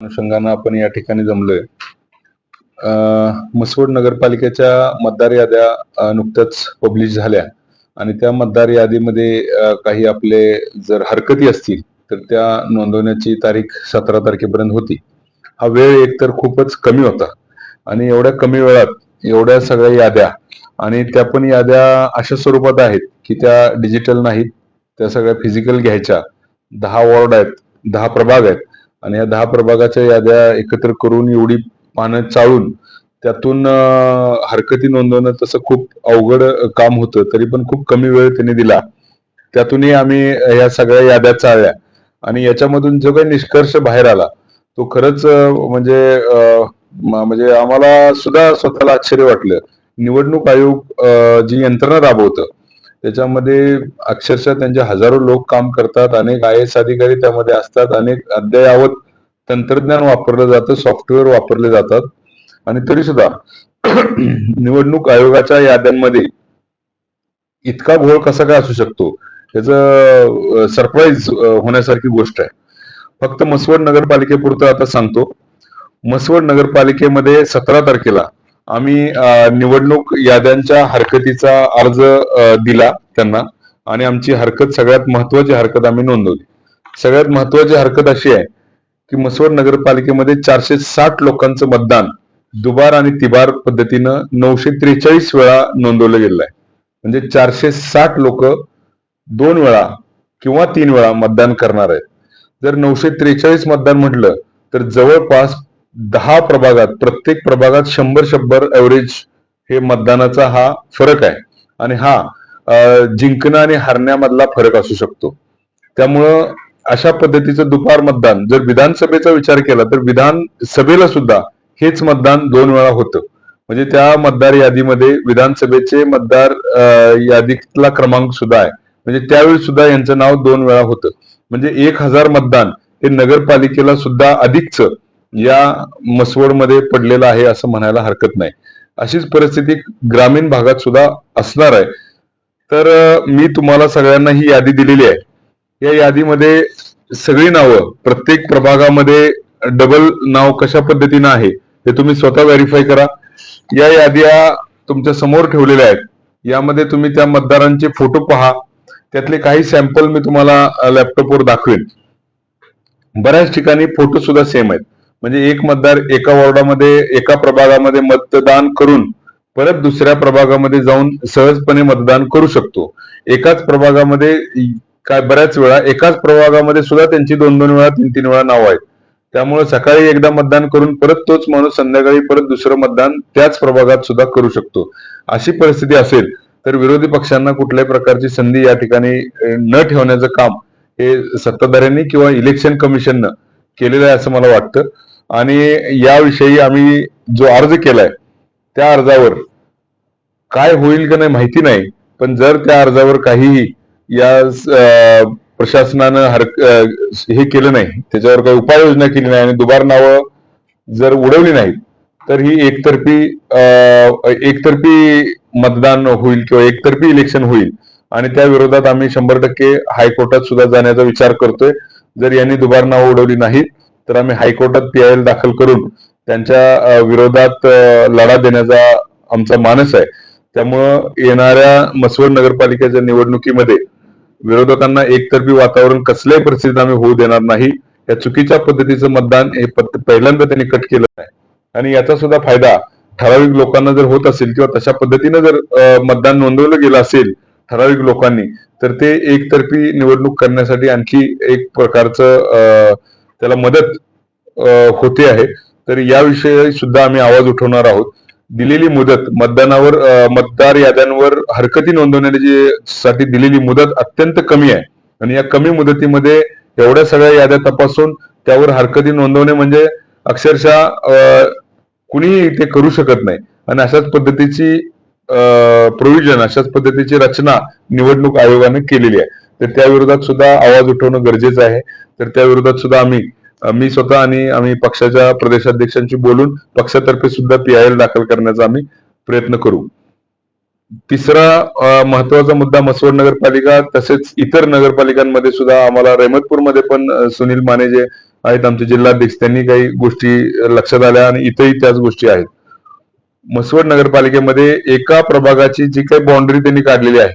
अनुषंगानं आपण या ठिकाणी जमलोय. मसवड नगरपालिकेच्या मतदार याद्या नुकत्याच पब्लिश झाल्या. आणि त्या मतदार यादीमध्ये काही आपले जर हरकती असतील तर त्या नोंदवण्याची तारीख सतरा तारखेपर्यंत होती. हा वेळ एकतर खूपच कमी होता. आणि एवढ्या कमी वेळात एवढ्या सगळ्या याद्या आणि त्या पण याद्या अशा स्वरूपात आहेत की त्या डिजिटल नाहीत त्या सगळ्या फिजिकल घ्यायच्या. दहा वॉर्ड आहेत दहा प्रभाग आहेत. आणि या दहा प्रभागाच्या याद्या एकत्र करून एवढी पानं चाळून त्यातून हरकती नोंदवणं तसं खूप अवघड काम होतं तरी पण खूप कमी वेळ त्यांनी दिला. त्यातूनही आम्ही या सगळ्या याद्या चाळल्या. आणि याच्यामधून जो काही निष्कर्ष बाहेर आला तो खरंच म्हणजे म्हणजे आम्हाला सुद्धा स्वतःला आश्चर्य वाटलं. निवडणूक आयोग जी यंत्रणा राबवतं त्याच्यामध्ये अक्षरशः त्यांचे हजारो लोक काम करतात अनेक आय एस अधिकारी त्यामध्ये असतात अनेक अद्ययावत तंत्रज्ञान वापरलं जातं सॉफ्टवेअर वापरले जातात. आणि तरी सुद्धा निवडणूक आयोगाच्या याद्यांमध्ये इतका घोळ कसा काय असू शकतो? याचं सरप्राईज होण्यासारखी गोष्ट आहे. फक्त मसवड नगरपालिकेपुरतं आता सांगतो. मसवड नगरपालिकेमध्ये सतरा तारखेला आम्ही निवडणूक याद्यांच्या हरकतीचा अर्ज दिला त्यांना आणि आमची हरकत सगळ्यात महत्वाची हरकत आम्ही नोंदवली. सगळ्यात महत्वाची हरकत अशी आहे की मसवड नगरपालिकेमध्ये चारशे साठ लोकांचं मतदान दुबार आणि तिबार पद्धतीनं नऊशे त्रेचाळीस वेळा नोंदवलं गेलं आहे. म्हणजे चारशे साठ लोक दोन वेळा किंवा तीन वेळा मतदान करणार आहेत. जर नऊशे त्रेचाळीस मतदान म्हटलं तर जवळपास दहा प्रभागात प्रत्येक प्रभागात शंभर शंभर एव्हरेज हे मतदानाचा हा फरक आहे. आणि हा जिंकणं आणि हरण्यामधला फरक असू शकतो. त्यामुळं अशा पद्धतीचं दुपार मतदान जर विधानसभेचा विचार केला तर विधानसभेला सुद्धा हेच मतदान दोन वेळा होतं. म्हणजे त्या मतदार यादीमध्ये विधानसभेचे मतदार यादीतला क्रमांक सुद्धा आहे. म्हणजे त्यावेळी सुद्धा यांचं नाव दोन वेळा होतं. म्हणजे एक हजार मतदान हे नगरपालिकेला सुद्धा अधिकच या मसवडमध्ये पडलेलं आहे असं म्हणायला हरकत नाही. अशीच परिस्थिती ग्रामीण भागात सुद्धा असणार आहे. तर मी तुम्हाला सगळ्यांना ही यादी दिलेली आहे. या यादीमध्ये सगळी नावं प्रत्येक प्रभागामध्ये डबल नाव कशा पद्धतीनं आहे हे तुम्ही स्वतः व्हेरीफाय करा. या याद्या तुमच्यासमोर ठेवलेल्या आहेत. यामध्ये तुम्ही त्या मतदारांचे फोटो पहा. त्यातले काही सॅम्पल मी तुम्हाला लॅपटॉपवर दाखवेन. बऱ्याच ठिकाणी फोटो सुद्धा सेम आहेत. म्हणजे एक मतदार एका वॉर्डामध्ये एका प्रभागामध्ये मतदान करून परत दुसऱ्या प्रभागामध्ये जाऊन सहजपणे मतदान करू शकतो. एकाच प्रभागामध्ये काय बऱ्याच वेळा एकाच प्रभागामध्ये सुद्धा त्यांची दोन दोन वेळा तीन तीन वेळा नाव आहेत. त्यामुळे सकाळी एकदा मतदान करून परत तोच माणूस संध्याकाळी परत दुसरं मतदान त्याच प्रभागात सुद्धा करू शकतो. अशी परिस्थिती असेल तर विरोधी पक्षांना कुठल्याही प्रकारची संधी या ठिकाणी न ठेवण्याचं काम हे सत्ताधाऱ्यांनी किंवा इलेक्शन कमिशननं केलेलं आहे असं मला वाटतं. आणि याविषयी आम्ही जो अर्ज केलाय त्या अर्जावर काय होईल का नाही माहिती नाही पण जर त्या अर्जावर काहीही या प्रशासनानं हर हे केलं नाही त्याच्यावर काही उपाययोजना केली नाही आणि दुबार नावं जर उडवली नाहीत तर ही एकतर्फी एकतर्फी मतदान होईल किंवा एकतर्फी इलेक्शन होईल. आणि त्या विरोधात आम्ही शंभर टक्के हायकोर्टात सुद्धा जाण्याचा विचार करतोय. जर यांनी दुबार नावं उडवली नाहीत तर आम्ही हायकोर्टात पी आय एल दाखल करून त्यांच्या विरोधात लढा देण्याचा आमचा मानस आहे. त्यामुळं येणाऱ्या मसवड नगरपालिकेच्या निवडणुकीमध्ये विरोधकांना एकतर्फी वातावरण कसल्याही परिस्थितीत आम्ही होऊ देणार नाही. या चुकीच्या पद्धतीचं मतदान हे पहिल्यांदा त्यांनी कट केलं आहे. आणि याचा सुद्धा फायदा ठराविक लोकांना जर होत असेल किंवा तशा पद्धतीनं जर मतदान नोंदवलं गेलं असेल ठराविक लोकांनी तर ते एकतर्फी निवडणूक करण्यासाठी आणखी एक प्रकारचं त्याला मदत अं, होते आहे. तर याविषयी सुद्धा आम्ही आवाज उठवणार आहोत. दिलेली मुदत मतदानावर मतदार याद्यांवर हरकती नोंदवण्याची साठी दिलेली मुदत अत्यंत कमी आहे. आणि या कमी मुदतीमध्ये एवढ्या सगळ्या याद्या तपासून त्यावर हरकती नोंदवणे म्हणजे अक्षरशः अं, कुणीही ते करू शकत नाही. आणि अशाच पद्धतीची प्रोव्हिजन अशाच पद्धतीची रचना निवडणूक आयोगाने केलेली आहे. तर त्या विरोधात सुद्धा आवाज उठवणं गरजेचं आहे. तर त्या विरोधात सुद्धा आम्ही मी स्वतः आणि आम्ही पक्षाच्या प्रदेशाध्यक्षांशी बोलून पक्षातर्फे सुद्धा पीआयएल आय दाखल करण्याचा आम्ही प्रयत्न करू. तिसरा महत्त्वाचा मुद्दा मसवड नगरपालिका तसेच इतर नगरपालिकांमध्ये सुद्धा आम्हाला रहमतपूरमध्ये पण सुनील माने जे आहेत आमचे जिल्हाध्यक्ष त्यांनी काही गोष्टी लक्षात आल्या आणि इथंही त्याच गोष्टी आहेत. मसवड नगरपालिकेमध्ये एका प्रभागाची जी काही बाउंड्री त्यांनी काढलेली आहे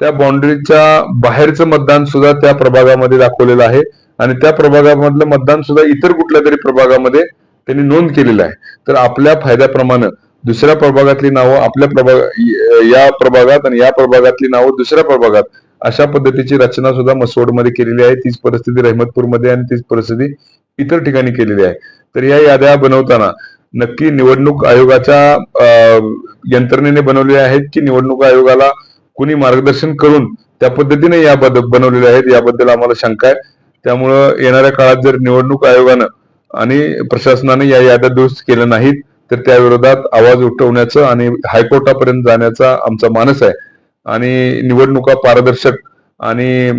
त्या बाउंड्रीच्या बाहेरचं मतदान सुद्धा त्या प्रभागामध्ये दाखवलेलं आहे. आणि त्या प्रभागामधलं मतदान सुद्धा इतर कुठल्या तरी प्रभागामध्ये त्यांनी नोंद केलेलं आहे. तर आपल्या फायद्याप्रमाणे दुसऱ्या प्रभागातली नावं आपल्या प्रभाग या प्रभागात आणि या प्रभागातली नावं दुसऱ्या प्रभागात अशा पद्धतीची रचना सुद्धा मसवडमध्ये केलेली आहे. तीच परिस्थिती रहमतपूरमध्ये आणि तीच परिस्थिती इतर ठिकाणी केलेली आहे. तर या याद्या बनवताना नक्की निवडणूक आयोगाच्या यंत्रणेने बनवलेल्या आहेत की निवडणूक आयोगाला कुणी मार्गदर्शन करून त्या पद्धतीने या बद- बनवलेल्या आहेत याबद्दल आम्हाला शंका आहे. त्यामुळं येणाऱ्या काळात जर निवडणूक आयोगानं आणि प्रशासनाने या याद्या दुरुस्त केल्या नाहीत तर त्या विरोधात आवाज उठवण्याचं आणि हायकोर्टापर्यंत जाण्याचा आमचा मानस आहे. आणि निवडणुका पारदर्शक आणि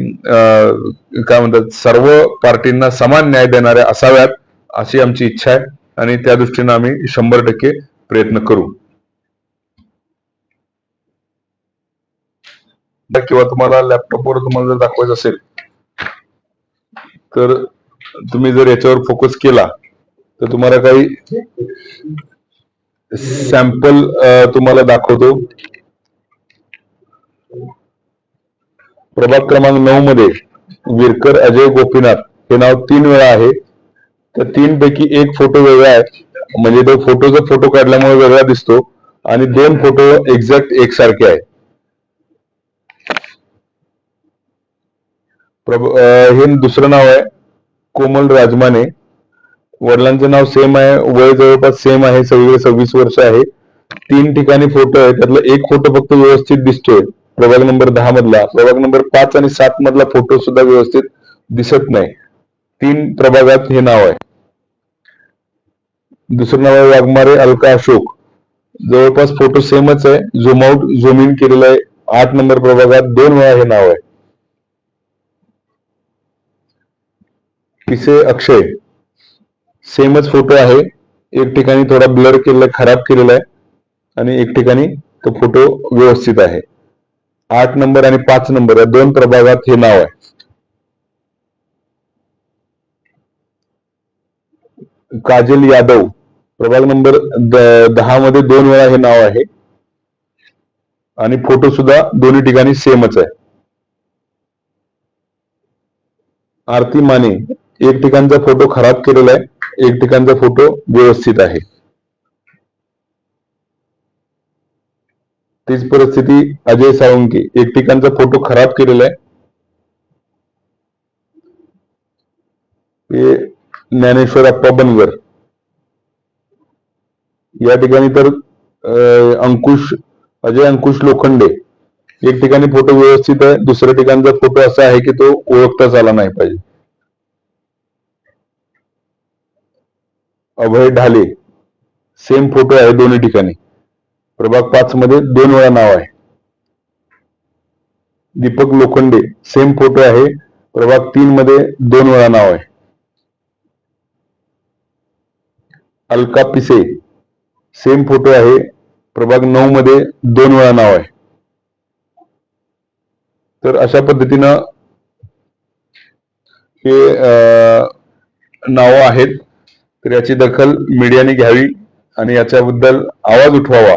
काय म्हणतात सर्व पार्टींना समान न्याय देणाऱ्या असाव्यात अशी आमची इच्छा आहे. आणि त्या दृष्टीनं आम्ही शंभर टक्के प्रयत्न करू. किंवा तुम्हाला लॅपटॉपवर तुम्हाला जर दाखवायचं असेल तर तुम्ही जर याच्यावर फोकस केला तर तुम्हाला काही सॅम्पल तुम्हाला दाखवतो. प्रभाग क्रमांक नऊ मध्ये विरकर अजय गोपीनाथ हे नाव तीन वेळा आहे. त्या तीन पैकी एक फोटो वेगळा आहे. म्हणजे तो फोटोचा फोटो काढल्यामुळे वेगळा दिसतो. आणि दोन फोटो एक्झॅक्ट एकसारखे आहे. प्रभ- हे दुसरं नाव आहे कोमल राजमाने. वडिलांचं नाव सेम आहे वय जवळपास सेम आहे सगळीकडे सव्वीस वर्ष आहे. तीन ठिकाणी फोटो आहे त्यातला एक फोटो फक्त व्यवस्थित दिसतोय. प्रभाग नंबर दहा मधला. प्रभाग नंबर पाच आणि सात मधला फोटो सुद्धा व्यवस्थित दिसत नाही. तीन प्रभागात हे नाव आहे. दुसरं नाव आहे वाघमारे अलका अशोक. जवळपास फोटो सेमच आहे. झूम आउट झूम इन केलेला आहे. आठ नंबर प्रभागात दोन वेळा हे नाव आहे. पिसे अक्षय. सेमच फोटो आहे. एक ठिकाणी थोडा ब्लर केलेला आहे, खराब केलेला आहे. आणि एक ठिकाणी तो फोटो व्यवस्थित आहे. आठ नंबर आणि पाच नंबर या दोन प्रभागात हे नाव आहे. काजल यादव. प्रभाग नंबर द- दहा मध्ये दोन वेळा हे नाव आहे. आणि फोटो सुद्धा दोन्ही ठिकाणी सेमच आहे. आरती माने. एक ठिकाणचा फोटो खराब केलेला आहे एक ठिकाणचा फोटो व्यवस्थित आहे. तीच परिस्थिती अजय साळुंके एक ठिकाणचा फोटो खराब केलेला आहे. ज्ञानेश्वर अप्पा बनगर. या ठिकाणी तर अं, अंकुश अजय अंकुश लोखंडे. एक ठिकाणी फोटो व्यवस्थित आहे दुसऱ्या ठिकाणचा फोटो असा आहे की तो ओळखताच आला नाही पाहिजे. अभय ढाले. सेम फोटो आहे दोन्ही ठिकाणी. प्रभाग पाच मध्ये दोन वेळा नाव आहे. दीपक लोखंडे सेम फोटो आहे. प्रभाग तीन मध्ये दोन वेळा नाव आहे. अलका पिसे सेम फोटो आहे. प्रभाग नऊ मध्ये दोन वेळा नाव आहे. तर अशा पद्धतीनं हे नाव आहेत. तर याची दखल मीडियाने घ्यावी आणि याच्याबद्दल आवाज उठवावा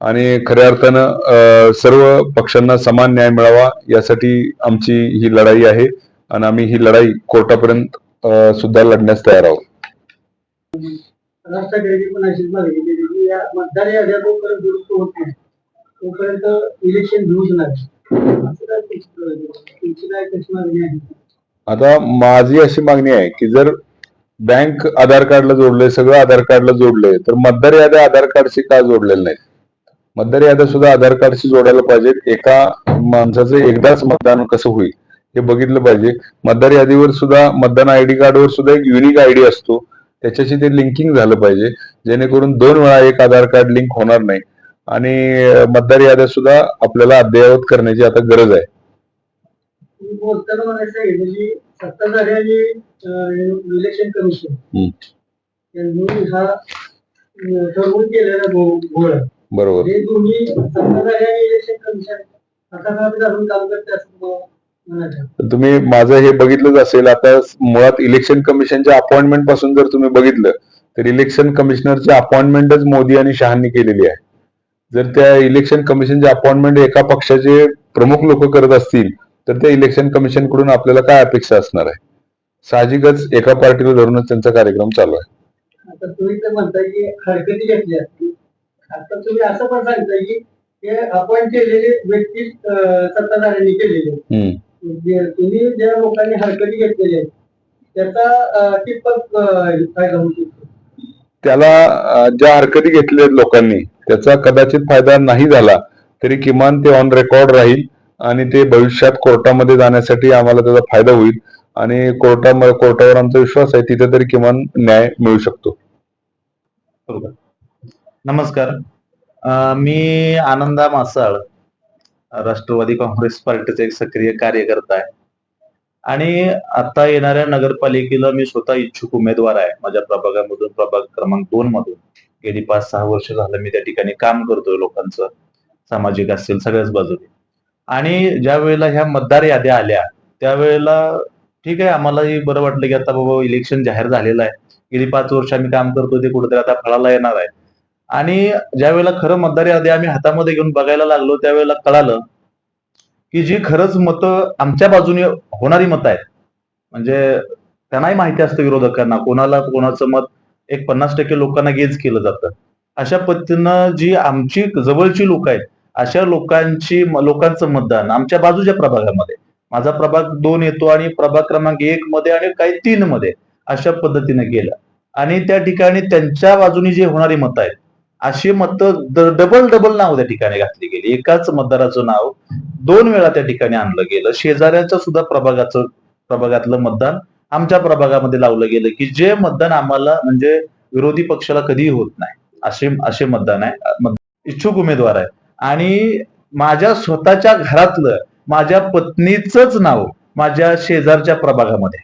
आणि खऱ्या अर्थानं सर्व पक्षांना समान न्याय मिळावा यासाठी आमची ही लढाई आहे आणि आम्ही ही लढाई कोर्टापर्यंत सुद्धा लढण्यास तयार आहोत. आता माझी अशी मागणी आहे की जर बँक आधार कार्डला जोडलंय सगळं आधार कार्डला जोडलंय. तर मतदार याद्या आधार कार्डशी का जोडलेल्या नाही? मतदार याद्या सुद्धा आधार कार्डशी जोडायला पाहिजेत. एका माणसाचं एकदाच मतदान कसं होईल हे बघितलं पाहिजे. मतदार यादीवर सुद्धा मतदान आयडी कार्डवर सुद्धा एक युनिक आयडी असतो. त्याच्याशी ते लिंकिंग झालं पाहिजे. जेणेकरून दोन वेळा एक आधार कार्ड लिंक होणार नाही. आणि मतदार याद्या सुद्धा आपल्याला अद्ययावत करण्याची आता गरज आहे. तुम्ही बोलताना आहे म्हणजे सत्ताधारी आणि इलेक्शन कमिशन. यांनी हा ठरवून केलेला घोळ. बरोबर हे दोन्ही सत्ताधारी आणि इलेक्शन कमिशन हाताखाली घालून काम करते असं तुम्हाला म्हणायचं. तर तुम्ही माझं हे बघितलंच असेल आता मुळात इलेक्शन कमिशनच्या अपॉइंटमेंटपासून जर तुम्ही बघितलं तर इलेक्शन कमिशनरची अपॉइंटमेंटच मोदी आणि शहानी केलेली आहे जर त्या इलेक्शन कमिशनचे अपॉइंटमेंट एका पक्षाचे प्रमुख लोक करत असतील तर त्या इलेक्शन कमिशनकडून आपल्याला काय अपेक्षा असणार आहे? साहजिकच एका पार्टीला धरूनच त्यांचा कार्यक्रम चालू आहे. आता तुम्ही तर म्हणताय की हरकती घेतल्या आता तुम्ही असं पण सांगताय की हे अपॉइंट केलेले व्यक्ती अं, सत्ताधाऱ्यांनी केलेले. आहेत. हम्म. जे तुम्ही ज्या लोकांनी हरकती घेतलेल्या आहेत त्याचा अं, कितपत अं, फायदा होऊ शकतो त्याला अं, ज्या हरकती घेतल्या आहेत लोकांनी त्याचा कदाचित फायदा नाही झाला तरी किमान ते ऑन रेकॉर्ड राहील. आणि ते भविष्यात कोर्टामध्ये जाण्यासाठी आम्हाला त्याचा फायदा होईल. आणि कोर्टामध्ये कोर्टावर आमचा विश्वास आहे तिथे तरी किमान न्याय मिळू शकतो. नमस्कार. मी आनंदा मासाळ राष्ट्रवादी काँग्रेस पार्टीचा एक सक्रिय कार्यकर्ता आहे. आणि आता येणाऱ्या नगरपालिकेला मी स्वतः इच्छुक उमेदवार आहे माझ्या प्रभागामधून प्रभाग क्रमांक दोन मधून. गेली पाच सहा वर्ष झालं मी त्या ठिकाणी काम करतोय लोकांचं. सामाजिक असेल सगळ्याच बाजूने. आणि ज्या वेळेला ह्या मतदार याद्या आल्या त्यावेळेला ठीक आहे आम्हालाही बरं वाटलं की आता बाबा इलेक्शन जाहीर झालेलं आहे. गेली पाच वर्ष आम्ही काम करतो ते कुठेतरी आता फळाला येणार आहे. आणि ज्या वेळेला खरं मतदार यादी आम्ही हातामध्ये घेऊन बघायला लागलो त्यावेळेला कळालं की जी खरंच मतं आमच्या बाजूने होणारी मतं आहेत. म्हणजे त्यांनाही माहिती असतं विरोधकांना कोणाला कोणाचं मत एक पन्नास टक्के लोकांना गेज केलं जातं. अशा पद्धतीनं जी आमची जवळची लोक आहेत अशा लोकांची लोकांचं मतदान आमच्या बाजूच्या प्रभागामध्ये. माझा प्रभाग दोन येतो आणि प्रभाग क्रमांक एक मध्ये आणि काही तीन मध्ये अशा पद्धतीने गेलं. आणि त्या ठिकाणी त्यांच्या बाजूनी जे होणारी मतं आहेत अशी मतं डबल डबल नाव त्या ठिकाणी घातली गेली. एकाच मतदाराचं नाव दोन वेळा त्या ठिकाणी आणलं गेलं. शेजाऱ्याच्या सुद्धा प्रभागाचं प्रभागातलं मतदान आमच्या प्रभागामध्ये लावलं गेलं की जे मतदान आम्हाला म्हणजे विरोधी पक्षाला कधीही होत नाही. असे असे मतदान आहे इच्छुक उमेदवार आहे आणि माझ्या स्वतःच्या घरातलं माझ्या पत्नीचंच नाव माझ्या शेजारच्या प्रभागामध्ये.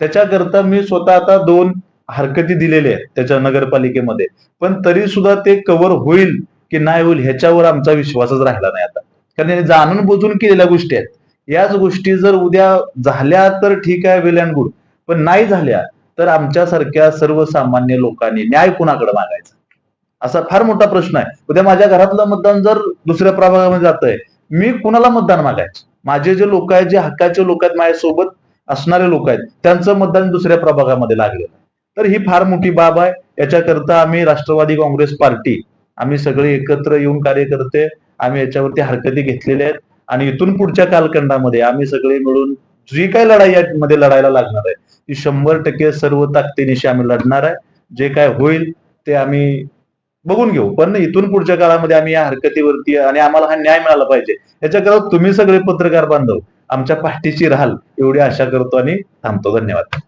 त्याच्याकरता मी स्वतः आता दोन हरकती दिलेल्या आहेत त्याच्या नगरपालिकेमध्ये. पण तरी सुद्धा ते कव्हर होईल की नाही होईल ह्याच्यावर आमचा विश्वासच राहिला नाही आता. कारण जाणून बुजून केलेल्या गोष्टी आहेत. याच गोष्टी जर उद्या झाल्या तर ठीक आहे वेल अँड गुड पण नाही झाल्या तर आमच्यासारख्या सर्वसामान्य लोकांनी न्याय कुणाकडे मागायचा? असा फार मोठा प्रश्न आहे. उद्या माझ्या घरातलं मतदान जर दुसऱ्या प्रभागामध्ये जात आहे मी कुणाला मतदान मागायचं? माझे जे लोक आहेत जे हक्काचे लोक आहेत माझ्यासोबत असणारे लोक आहेत त्यांचं मतदान दुसऱ्या प्रभागामध्ये लागलेलं आहे. तर ही फार मोठी बाब आहे. याच्याकरता आम्ही राष्ट्रवादी काँग्रेस पार्टी आम्ही सगळे एकत्र येऊन कार्यकर्ते आम्ही याच्यावरती हरकती घेतलेल्या आहेत. आणि इथून पुढच्या कालखंडामध्ये आम्ही सगळे मिळून जी काही लढाई यामध्ये लढायला लागणार आहे ती शंभर टक्के सर्व ताकदीनिशी आम्ही लढणार आहे. जे काय होईल ते आम्ही बघून घेऊ. पण इथून पुढच्या काळामध्ये आम्ही या हरकतीवरती आणि आम्हाला हा न्याय मिळाला पाहिजे. याच्याकरता तुम्ही सगळे पत्रकार बांधव आमच्या पाठीशी राहाल एवढी आशा करतो आणि थांबतो. धन्यवाद.